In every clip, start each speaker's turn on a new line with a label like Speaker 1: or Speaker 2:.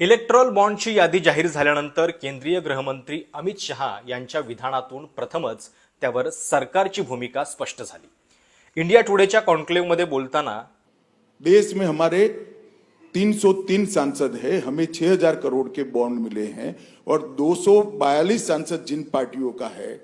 Speaker 1: Electral बॉन्डची यादी जाहीर झाल्यानंतर केंद्रीय गृहमंत्री अमित शहा यांच्या विधानातून प्रथमच त्यावर सरकारची भूमिका स्पष्ट झाली. इंडिया टुडेच्या कॉन्क्लेव्हमध्ये बोलताना
Speaker 2: देश में हमारे 303 सांसद है हमें 6000 करोड़ के बॉन्ड मिले हैं और 242 सांसद जिन पार्टियों का है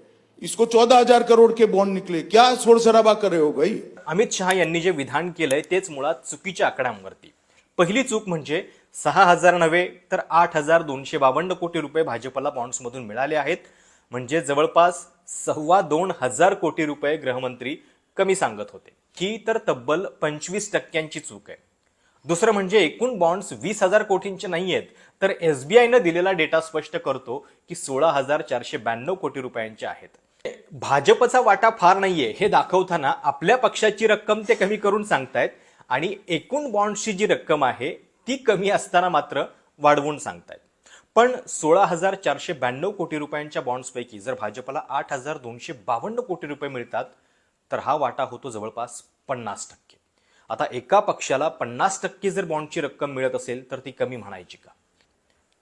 Speaker 2: इसको 14000 करोड़ के बॉन्ड निकले। क्या शोर शराबा कर रहे हो भाई?
Speaker 1: अमित शहा यांनी जे विधान केलंय तेच मुळात चुकीच्या आकड्यांवरती. पहिली चूक म्हणजे सहा हजार नव्हे तर आठ हजार दोनशे बावन्न कोटी रुपये भाजपला बॉन्ड्समधून मिळाले आहेत. म्हणजे जवळपास सव्वा दोन हजार कोटी रुपये गृहमंत्री कमी सांगत होते. ही तर तब्बल पंचवीस टक्क्यांची चूक आहे. दुसरं म्हणजे एकूण बॉन्ड्स वीस हजार कोटींचे नाही आहेत तर एसबीआयनं दिलेला डेटा स्पष्ट करतो की सोळा हजार चारशे ब्याण्णव कोटी रुपयांचे आहेत. भाजपचा वाटा फार नाहीये हे दाखवताना आपल्या पक्षाची रक्कम ते कमी करून सांगतायत. आणि एकूण बॉन्ड्सची जी रक्कम आहे ती कमी असताना मात्र वाढवून सांगतायत. पण सोळा हजार चारशे ब्याण्णव कोटी रुपयांच्या बॉन्ड्सपैकी जर भाजपला आठ हजार दोनशे बावन्न कोटी रुपये मिळतात तर हा वाटा होतो जवळपास पन्नास टक्के. आता एका पक्षाला पन्नास टक्के जर बॉन्डची रक्कम मिळत असेल तर ती कमी म्हणायची का?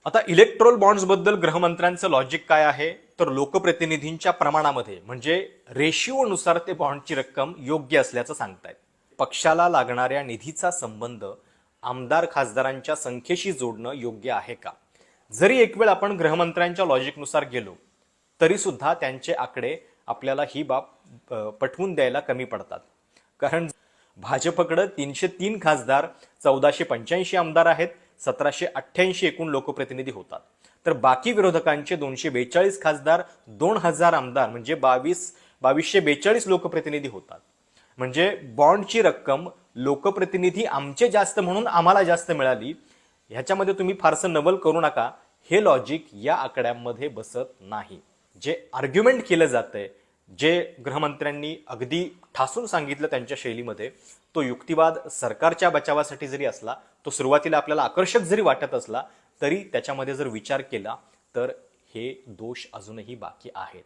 Speaker 1: आता इलेक्ट्रोल बॉन्ड्सबद्दल गृहमंत्र्यांचं लॉजिक काय आहे? तर लोकप्रतिनिधींच्या प्रमाणामध्ये म्हणजे रेशिओनुसार ते बॉन्डची रक्कम योग्य असल्याचं सांगतायत. पक्षाला लागणाऱ्या निधीचा संबंध आमदार खासदारांच्या संख्येशी जोडणं योग्य आहे का? जरी एक वेळ आपण गृहमंत्र्यांच्या लॉजिकनुसार गेलो तरी सुद्धा त्यांचे आकडे आपल्याला ही बाब पटवून द्यायला कमी पडतात. कारण भाजपकडं तीनशे तीन खासदार चौदाशे पंच्याऐंशी आमदार आहेत सतराशे अठ्ठ्याऐंशी एकूण लोकप्रतिनिधी होतात. तर बाकी विरोधकांचे दोनशे बेचाळीस खासदार दोन हजार आमदार म्हणजे बावीस बावीसशे बेचाळीस लोकप्रतिनिधी होतात. म्हणजे बॉन्डची रक्कम लोकप्रतिनिधी आमचे जास्त म्हणून आम्हाला जास्त मिळाली. ह्याच्यामध्ये तुम्ही फारसं नवल करू नका. हे लॉजिक या आकड्यांमध्ये बसत नाही. जे आर्ग्युमेंट केलं जातंय जे गृहमंत्र्यांनी अगदी ठासून सांगितलं त्यांच्या शैलीमध्ये तो युक्तिवाद सरकारच्या बचावासाठी जरी असला तो सुरुवातीला आपल्याला आकर्षक जरी वाटत असला तरी त्याच्यामध्ये जर विचार केला तर हे दोष अजूनही बाकी आहेत.